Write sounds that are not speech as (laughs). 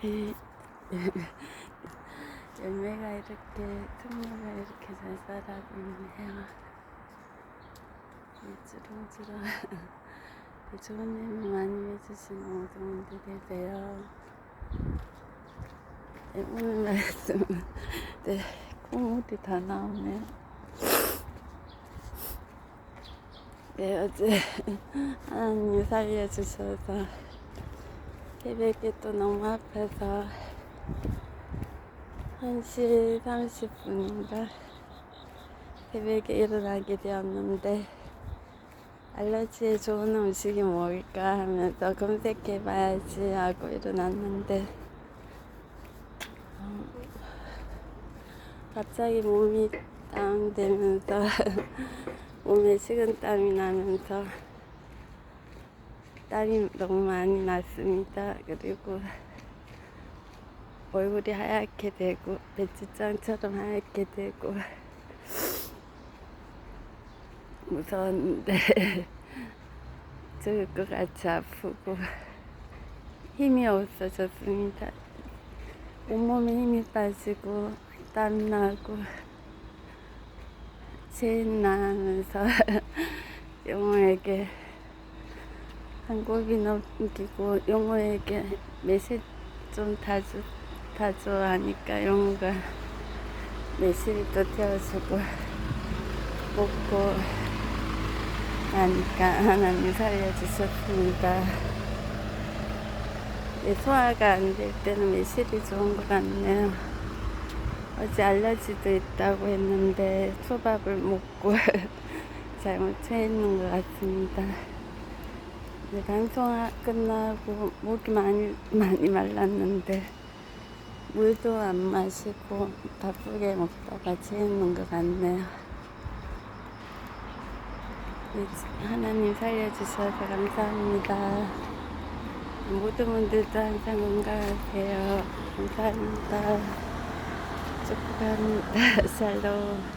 이 (laughs) 열매가 이렇게 통로가 이렇게 잘 자라고 있네요. 이 주렁주렁 (laughs) 좋은 일을 많이 해주시는 모든 분들이세요. 네, 오늘 말씀은 (laughs) 네, 콧물이 다 나오네요. 네, 어제 하나님이 살려주셔서 새벽에 또 너무 아파서 1시 30분인가 새벽에 일어나게 되었는데 알러지에 좋은 음식이 뭘까 하면서 검색해 봐야지 하고 일어났는데 어, 갑자기 몸이 다운되면서 (laughs) 몸에 식은땀이 나면서 땀이 너무 많이 났습니다. 그리고 얼굴이 하얗게 되고 배추장처럼 하얗게 되고 무서웠는데 (laughs) 죽을 것 같이 아프고 힘이 없어졌습니다. 온몸에 힘이 빠지고 땀 나고 체인 나면서 (laughs) 영호에게 한 곡이 넘기고 영호에게 매실 좀 다주 다줘 하니까 매실이 또 태워주고 먹고 나니까 하나님 살려주셨습니다. 네, 소화가 안 될 때는 매실이 좋은 것 같네요. 어제 알러지도 있다고 했는데 초밥을 먹고 (laughs) 잘못 체했는 것 같습니다. 이제 방송 끝나고 목이 많이 (laughs) 많이 말랐는데 물도 안 마시고 바쁘게 먹다가 체했는 것 같네요. 네, 하나님 살려주셔서 감사합니다. 모든 분들도 항상 건강하세요. 감사합니다. 축복합니다. (laughs) 샬롬.